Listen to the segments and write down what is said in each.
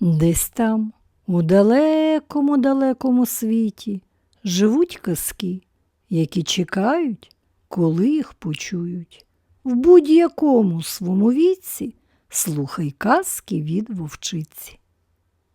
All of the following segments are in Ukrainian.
Десь там, у далекому далекому світі, живуть казки, які чекають, коли їх почують. В будь-якому свому віці слухай казки від вовчиці.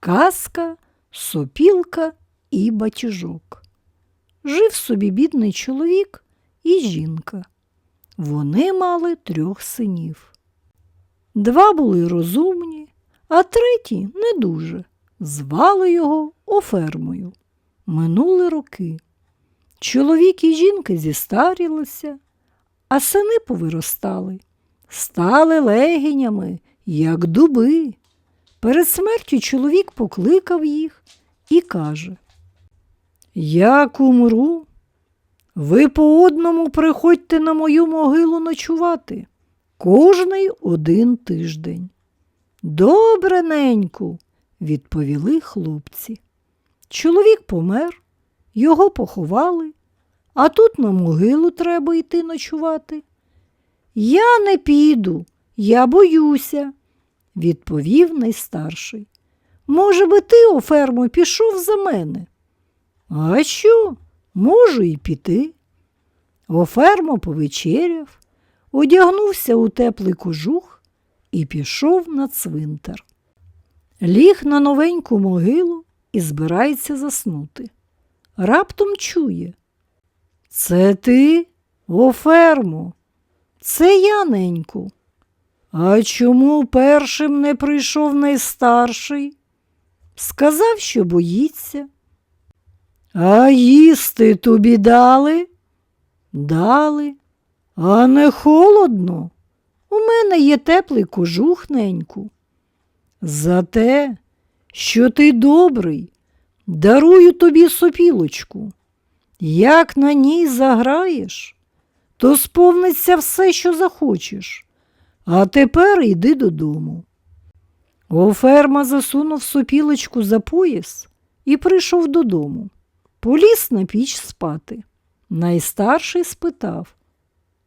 Казка, сопілка і батіжок. Жив собі бідний чоловік і жінка. Вони мали трьох синів. Два були розумні, а третій не дуже. Звали його Офермою. Минули роки. Чоловік і жінка зістарілися, а сини повиростали, стали легінями, як дуби. Перед смертю чоловік покликав їх і каже: Як умру, ви по одному приходьте на мою могилу ночувати кожний один тиждень. Добре, неньку, відповіли хлопці. Чоловік помер, його поховали, а тут на могилу треба йти ночувати. Я не піду, я боюся, відповів найстарший. Може би, ти, о ферму, пішов за мене? А що? Можу і піти. Офермо повечеряв, одягнувся у теплий кожух і пішов на цвинтар. Ліг на новеньку могилу і збирається заснути. Раптом чує. Це ти, Офермо? Це я, неньку. А чому першим не прийшов найстарший? Сказав, що боїться. А їсти тобі дали? Дали. А не холодно. У мене є теплий кожух, неньку. За те, що ти добрий, дарую тобі сопілочку. Як на ній заграєш, то сповниться все, що захочеш. А тепер йди додому. Оферма засунув сопілочку за пояс і прийшов додому. Поліз на піч спати. Найстарший спитав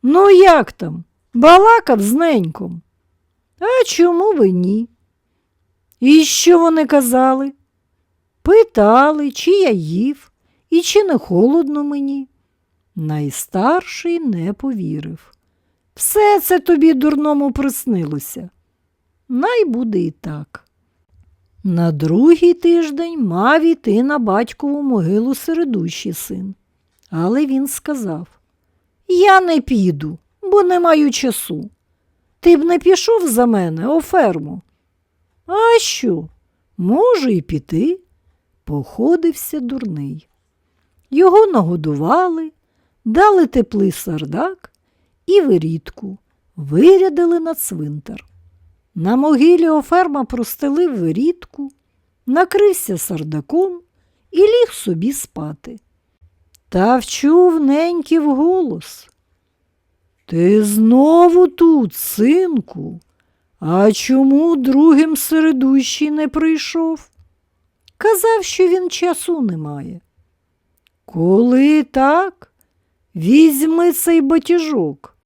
Ну, як там? Балакав з неньком. А чому ви ні? І що вони казали? Питали, чи я їв, і чи не холодно мені. Найстарший не повірив. Все це тобі дурному приснилося. Най буде і так. На другий тиждень мав іти на батькову могилу середущий син. Але він сказав Я не піду, бо не маю часу. Ти б не пішов за мене, о ферму. А що? Можу і піти. Походився дурний. Його нагодували, дали теплий сардак і вирідку, вирядили на цвинтар. На могилі Оферма простелив вирідку, накрився сардаком і ліг собі спати. Та вчув неньків голос. Ти знову тут, синку, а чому другим середущий не прийшов? Казав, що він часу не має. Коли так, візьми цей батіжок.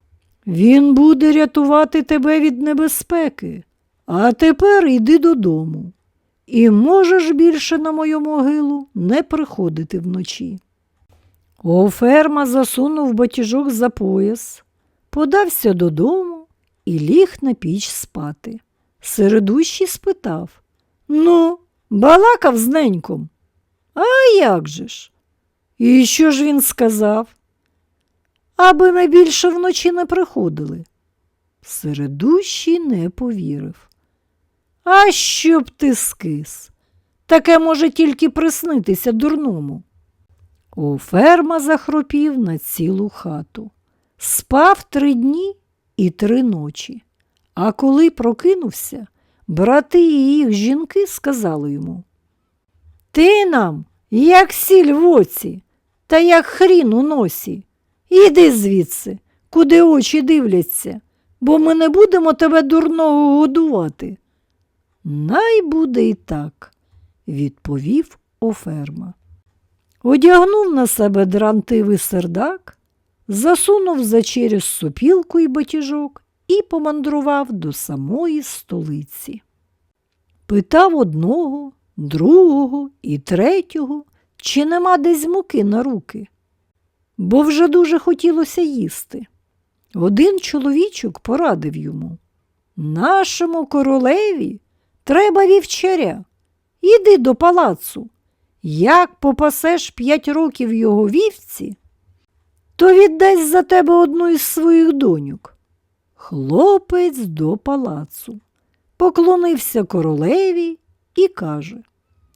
Він буде рятувати тебе від небезпеки, а тепер йди додому. І можеш більше на мою могилу не приходити вночі. Оферма засунув батіжок за пояс, подався додому і ліг на піч спати. Середущий спитав Ну, балакав з неньком. А як же ж? І що ж він сказав? Аби ми більше вночі не приходили. Середущий не повірив. А щоб ти скис? Таке може тільки приснитися дурному. Оферма захропів на цілу хату. Спав три дні і три ночі. А коли прокинувся, брати і їх жінки сказали йому Ти нам, як сіль в оці, та як хрін у носі. Іди звідси, куди очі дивляться, бо ми не будемо тебе дурного годувати. Най буде і так, відповів Оферма. Одягнув на себе дрантивий сердак, засунув за через сопілку і батіжок і помандрував до самої столиці. Питав одного, другого і третього, чи нема десь муки на руки, бо вже дуже хотілося їсти. Один чоловічок порадив йому Нашому королеві треба вівчаря. Іди до палацу. Як попасеш п'ять років його вівці, то віддасть за тебе одну із своїх доньок. Хлопець до палацу. Поклонився королеві і каже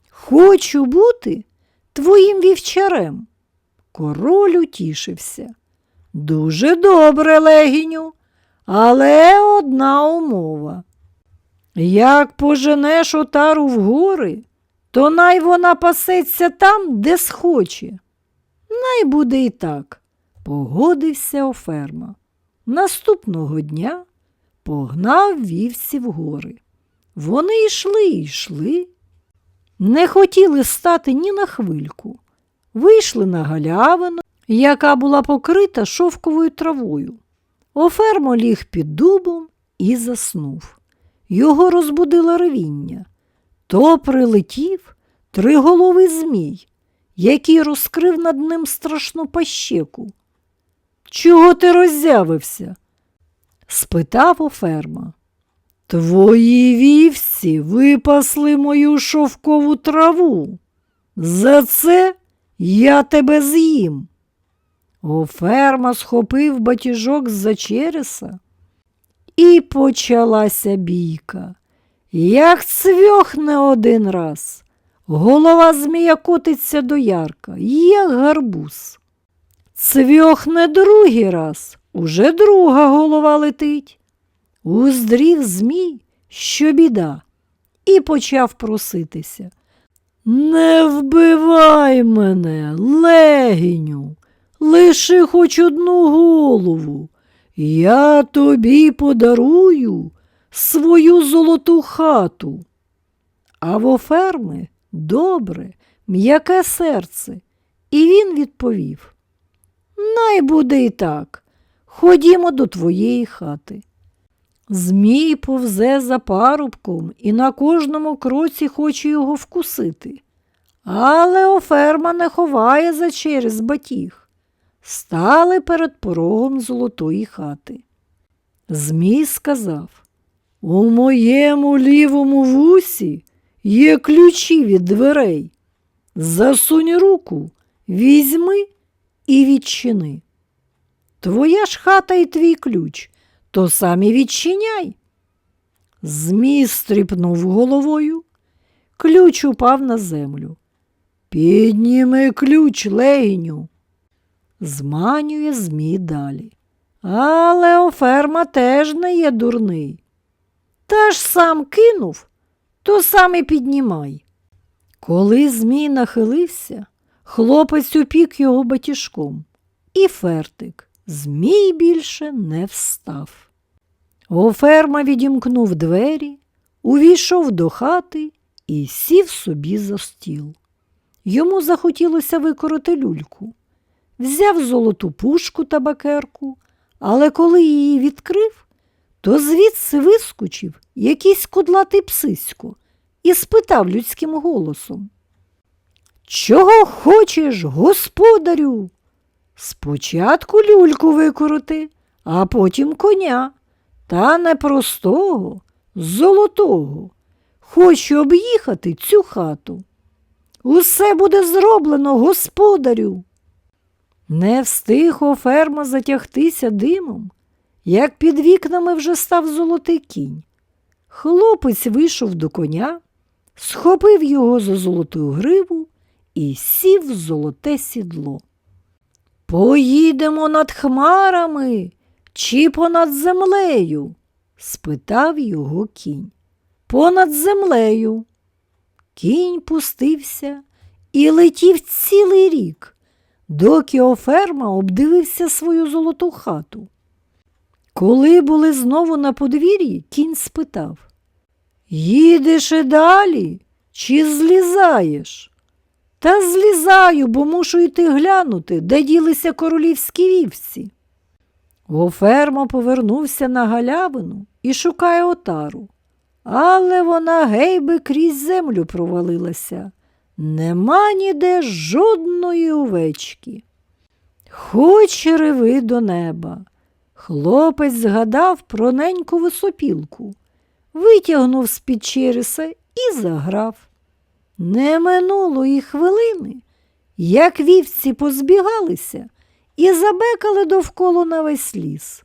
Хочу бути твоїм вівчарем. Король утішився. Дуже добре, легіню, але одна умова. Як поженеш отару в гори, то най вона пасеться там, де схоче. Най буде і так, погодився Оферма. Наступного дня погнав вівці в гори. Вони йшли і йшли, не хотіли стати ні на хвильку. Вийшли на галявину, яка була покрита шовковою травою. Офермо ліг під дубом і заснув. Його розбудило ревіння. То прилетів триголовий змій, який розкрив над ним страшну пащеку. Чого ти роззявився? спитав Оферма. Твої вівці випасли мою шовкову траву. За це я тебе з'їм. Оферма схопив батіжок з-за череса, і почалася бійка. Як цвьохне один раз, голова змія котиться до ярка, як гарбуз. Цвьохне другий раз, уже друга голова летить. Уздрів змій, що біда, і почав проситися. Не вбивай мене, легіню, лиши хоч одну голову. Я тобі подарую свою золоту хату. А в оферми добре, м'яке серце, і він відповів Най буде і так, ходімо до твоєї хати. Змій повзе за парубком і на кожному кроці хоче його вкусити. Але оферма не ховає за через батіг. Стали перед порогом золотої хати. Змій сказав У моєму лівому вусі є ключі від дверей. Засунь руку, візьми і відчини. Твоя ж хата і твій ключ, то самі відчиняй. Змій стріпнув головою, ключ упав на землю. Підніми ключ, легіню. Зманює змій далі. Але оферма теж не є дурний. Та ж сам кинув, то сам і піднімай. Коли Змій нахилився, хлопець упік його батіжком, і фертик. Змій більше не встав. Оферма відімкнув двері, увійшов до хати і сів собі за стіл. Йому захотілося викорити люльку. Взяв золоту пушку та бакерку, але коли її відкрив, то звідси вискочив якийсь кудлатий псисько і спитав людським голосом Чого хочеш, господарю? Спочатку люльку викороти, а потім коня. Та не простого, золотого. Хочу об'їхати цю хату. Усе буде зроблено, господарю. Не встиг оферма затягтися димом, як під вікнами вже став золотий кінь. Хлопець вийшов до коня, схопив його за золоту гриву і сів в золоте сідло. Поїдемо над хмарами чи понад землею? спитав його кінь. Понад землею. Кінь пустився і летів цілий рік, доки оферма обдивився свою золоту хату. Коли були знову на подвір'ї, кінь спитав Їдеш і далі чи злізаєш? Та злізаю, бо мушу йти глянути, де ділися королівські вівці. Гофермо повернувся на галявину і шукає отару. але вона гейби крізь землю провалилася. Нема ніде жодної овечки. Хоч реви до неба. Хлопець згадав про неньку висопілку, витягнув з-під череса і заграв. Не минуло і хвилини, як вівці позбігалися і забекали довкола на весь ліс.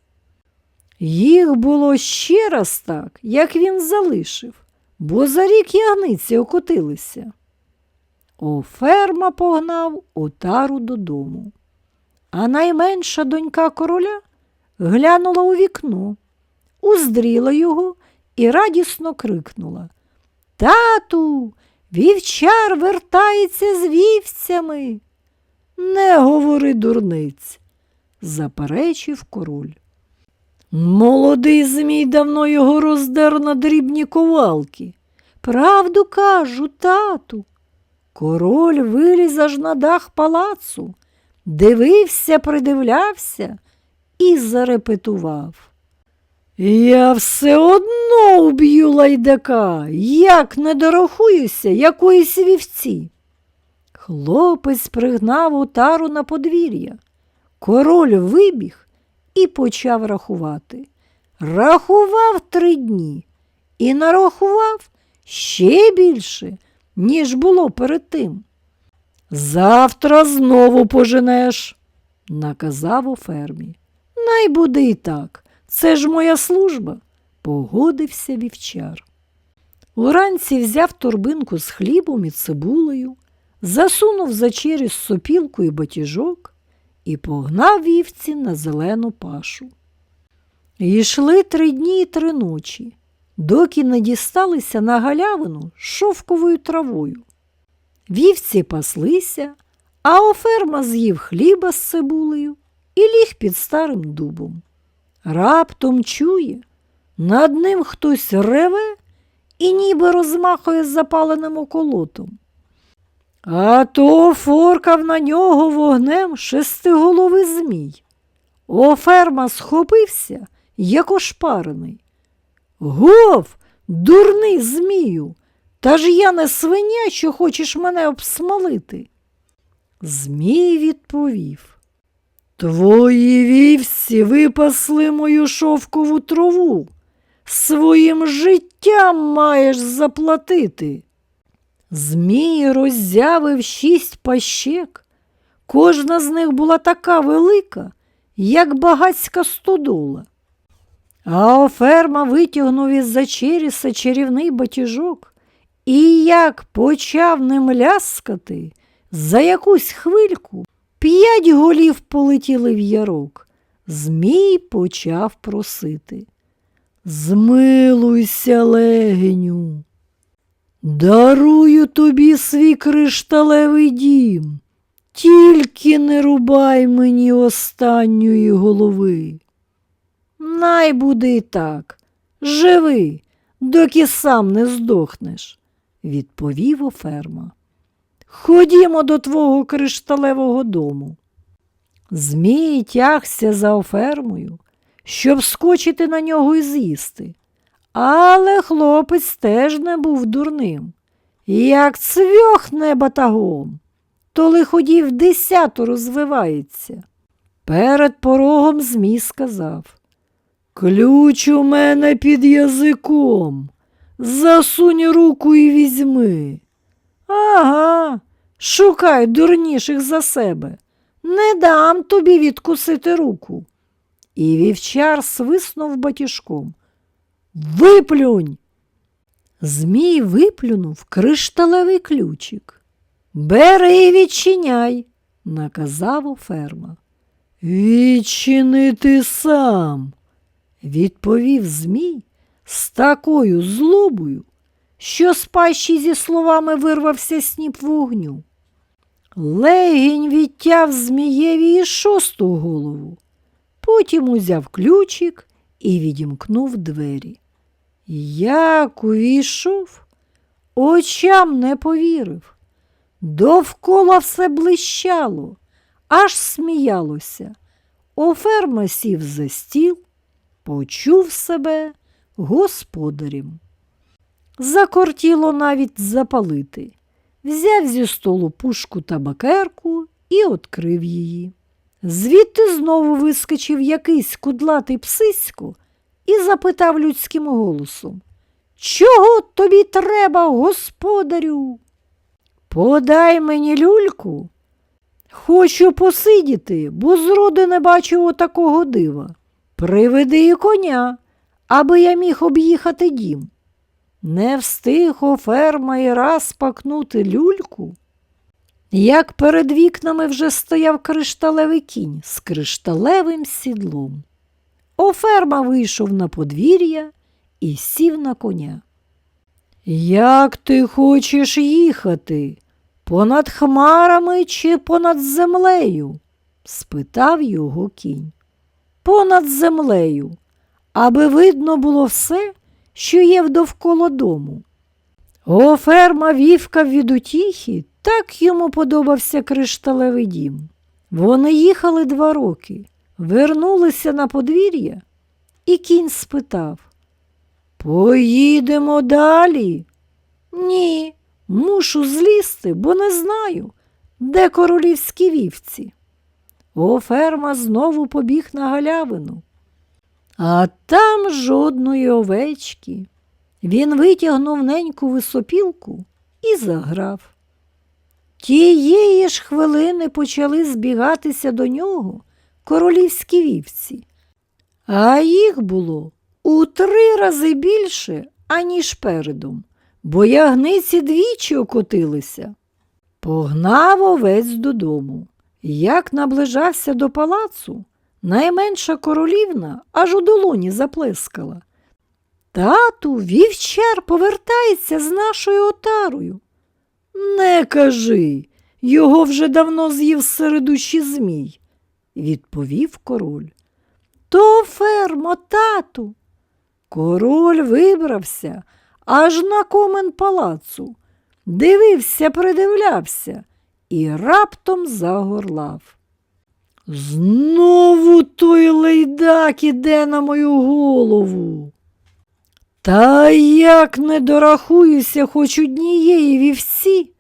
Їх було ще раз так, як він залишив, бо за рік ягниці окотилися. Оферма погнав отару додому. А найменша донька короля глянула у вікно, уздріла його і радісно крикнула Тату, вівчар вертається з вівцями. Не говори дурниць, заперечив король. Молодий змій давно його роздер на дрібні ковалки. Правду кажу, тату. Король виліз аж на дах палацу, дивився, придивлявся і зарепетував. Я все одно уб'ю лайдака, як не дорахуюся якоїсь вівці. Хлопець пригнав отару на подвір'я. Король вибіг і почав рахувати. Рахував три дні і нарахував ще більше, ніж було перед тим. Завтра знову поженеш, наказав у фермі. Най буде і так. Це ж моя служба, погодився вівчар. Уранці взяв торбинку з хлібом і цибулею, засунув за через сопілку і батіжок і погнав вівці на зелену пашу. Йшли три дні і три ночі, доки не дісталися на галявину з шовковою травою. Вівці паслися, а оферма з'їв хліба з цибулею і ліг під старим дубом. Раптом чує, над ним хтось реве і ніби розмахує запаленим околотом. А то форкав на нього вогнем шестиголовий змій. Оферма схопився, як ошпарений. Гов, дурний змію, та ж я не свиня, що хочеш мене обсмалити. Змій відповів. Твої вівці випасли мою шовкову траву. Своїм життям маєш заплатити. Змій роззявив шість пащек. Кожна з них була така велика, як багацька стодола. А оферма витягнув із за череса чарівний батіжок і як почав ним ляскати, за якусь хвильку п'ять голів полетіли в ярок. Змій почав просити. Змилуйся, легеню. Дарую тобі свій кришталевий дім, тільки не рубай мені останньої голови. Най буде і так, живи, доки сам не здохнеш, відповів оферма. Ходімо до твого кришталевого дому. Змій тягся за офермою, щоб скочити на нього і з'їсти. Але хлопець теж не був дурним. Як цвьохне батагом, то лиходів десятеро звивається. Перед порогом Змій сказав Ключ у мене під язиком. Засунь руку і візьми. Ага, шукай дурніших за себе. Не дам тобі відкусити руку. І вівчар свиснув батіжком. Виплюнь. Змій виплюнув кришталевий ключик. Бери і відчиняй, наказав ферма. Відчинити сам, відповів Змій з такою злобою, що з пащі зі словами вирвався сніп вогню. Легінь відтяв Змієві і шосту голову, потім узяв ключик і відімкнув двері. Як увійшов, очам не повірив. Довкола все блищало, аж сміялося. Оферма сів за стіл, почув себе господарем. Закортіло навіть запалити. Взяв зі столу пушку та бакерку і відкрив її. Звідти знову вискочив якийсь кудлатий псисько і запитав людським голосом Чого тобі треба, господарю? Подай мені люльку. Хочу посидіти, бо зроду не бачив отакого дива. Приведи і коня, аби я міг об'їхати дім. Не встиг оферма і раз пакнути люльку, як перед вікнами вже стояв кришталевий кінь з кришталевим сідлом. Оферма вийшов на подвір'я і сів на коня. Як ти хочеш їхати? Понад хмарами чи понад землею? спитав його кінь. Понад землею, аби видно було все, що є вдовкола дому. О, ферма вівка від утіхи, так йому подобався кришталевий дім. Вони їхали два роки, вернулися на подвір'я, і кінь спитав Поїдемо далі. Ні, мушу злізти, бо не знаю, де королівські вівці. О, ферма знову побіг на галявину. А там жодної овечки. Він витягнув неньку висопілку і заграв. Тієї ж хвилини почали збігатися до нього королівські вівці, а їх було у три рази більше, аніж передом, бо ягниці двічі окотилися. Погнав овець додому. Як наближався до палацу, найменша королівна аж у долоні заплескала. Тату, вівчар повертається з нашою отарою. Не кажи, його вже давно з'їв середущі змій, відповів король. То фермо, тату. Король вибрався аж на комен палацу, дивився, придивлявся і раптом загорлав. Знову той лейдак іде на мою голову. Та як не дорахуюся хоч однієї вівці,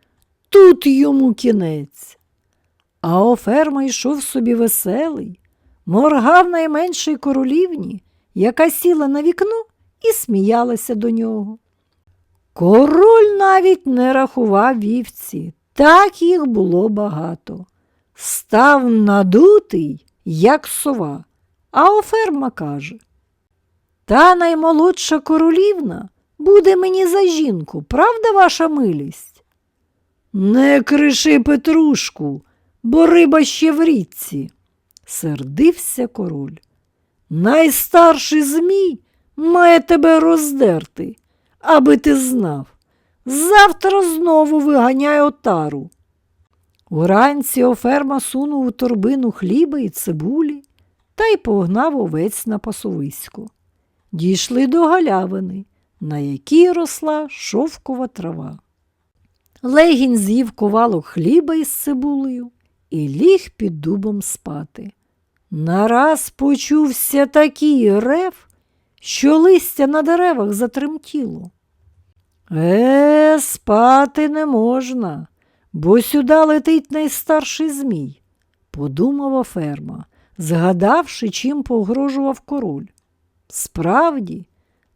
тут йому кінець. А оферма йшов собі веселий, моргав найменшій королівні, яка сіла на вікно і сміялася до нього. Король навіть не рахував вівці, так їх було багато. Став надутий, як сова, а оферма каже та наймолодша королівна буде мені за жінку, правда, ваша милість? Не криши Петрушку, бо риба ще в річці, сердився король. Найстарший змій має тебе роздерти, аби ти знав. Завтра знову виганяй отару. Уранці оферма сунув у торбину хліба і цибулі та й погнав овець на пасовисько. Дійшли до галявини, на якій росла шовкова трава. Легінь з'їв ковалок хліба із цибулею і ліг під дубом спати. Нараз почувся такий рев, що листя на деревах затремтіло. Е, спати не можна, бо сюди летить найстарший змій, подумала ферма, згадавши, чим погрожував король. Справді,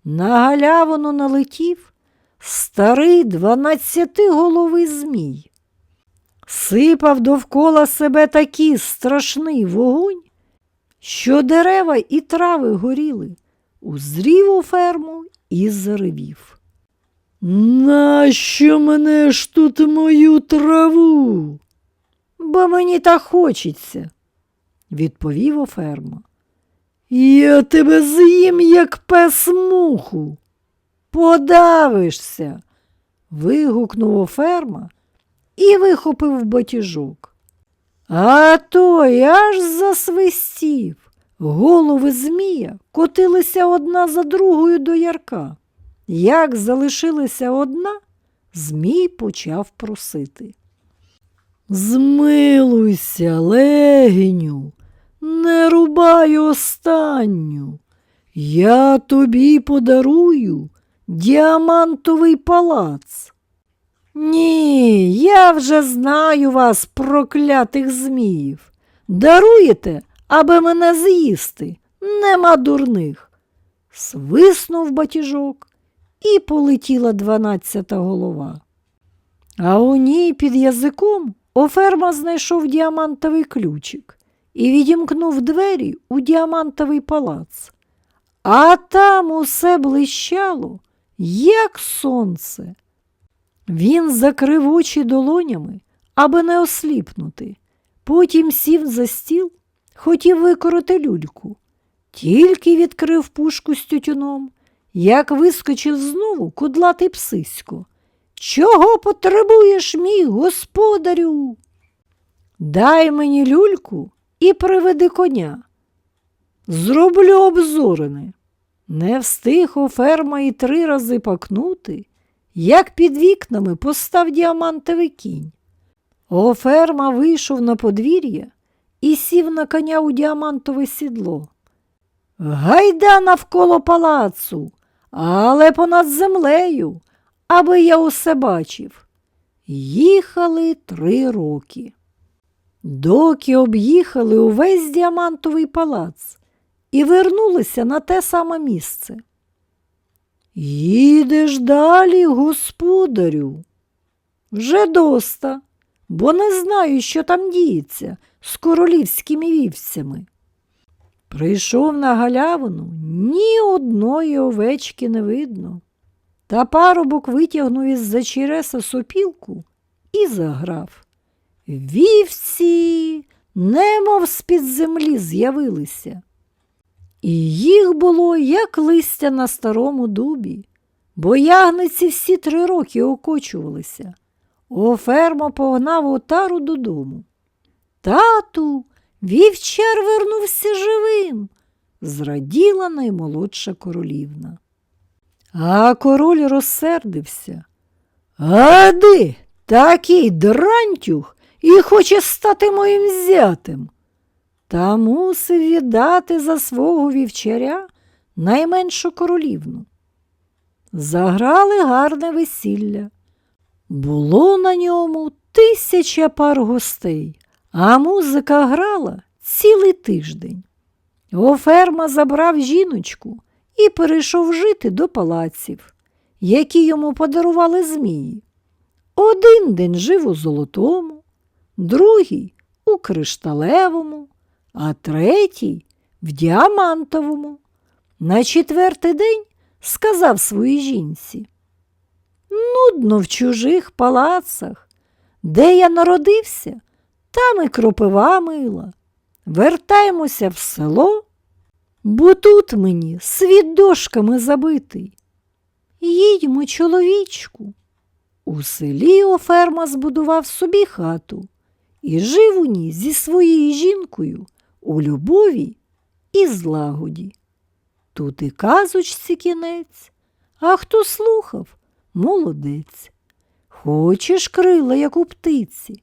на галявину налетів старий дванадцятиголовий змій. Сипав довкола себе такий страшний вогонь, що дерева і трави горіли, узрів у ферму і заревів. Нащо мене ж тут мою траву? Бо мені так хочеться, відповів оферма. Я тебе з'їм, як пес муху. Подавишся. вигукнув оферма і вихопив батіжок. А той аж засвистів. Голови Змія котилися одна за другою до ярка. Як залишилася одна, Змій почав просити. Змилуйся, легеню, не рубай останню. Я тобі подарую діамантовий палац. Ні, я вже знаю вас, проклятих зміїв. Даруєте, аби мене з'їсти. Нема дурних. Свиснув батіжок і полетіла дванадцята голова. А у ній під язиком оферма знайшов діамантовий ключик і відімкнув двері у діамантовий палац. А там усе блищало, як сонце. Він закрив очі долонями, аби не осліпнути. Потім сів за стіл, хотів викороти люльку. Тільки відкрив пушку з тютюном, як вискочив знову кудлатий псисько. Чого потребуєш, мій господарю? Дай мені люльку і приведи коня. Зроблю обзорене. Не встиг оферма і три рази пакнути, як під вікнами постав діамантовий кінь. Оферма вийшов на подвір'я і сів на коня у діамантове сідло. Гайда навколо палацу, але понад землею, аби я усе бачив. Їхали три роки. Доки об'їхали увесь діамантовий палац і вернулися на те саме місце. Їдеш далі, господарю. Вже доста, бо не знаю, що там діється з королівськими вівцями. Прийшов на галявину, ні одної овечки не видно. Та парубок витягнув із за череса сопілку і заграв. Вівці, немов з-під землі з'явилися. І їх було, як листя на старому дубі, бо ягниці всі три роки окочувалися. Оферма погнав отару додому. Тату, вівчар вернувся живим, зраділа наймолодша королівна. А король розсердився. Ади, такий дрантюх і хоче стати моїм зятем. Та мусив віддати за свого вівчаря найменшу королівну. Заграли гарне весілля. Було на ньому тисяча пар гостей, а музика грала цілий тиждень. Оферма забрав жіночку і перейшов жити до палаців, які йому подарували змії. Один день жив у золотому, другий у кришталевому, а третій в діамантовому. На четвертий день сказав своїй жінці. Нудно в чужих палацах, де я народився, там і кропива мила. Вертаємося в село, бо тут мені світ дошками забитий. Їдьмо, чоловічку. У селі Оферма збудував собі хату і жив у ній зі своєю жінкою у любові і злагоді. Тут і казочці кінець, а хто слухав, молодець. Хочеш крила, як у птиці,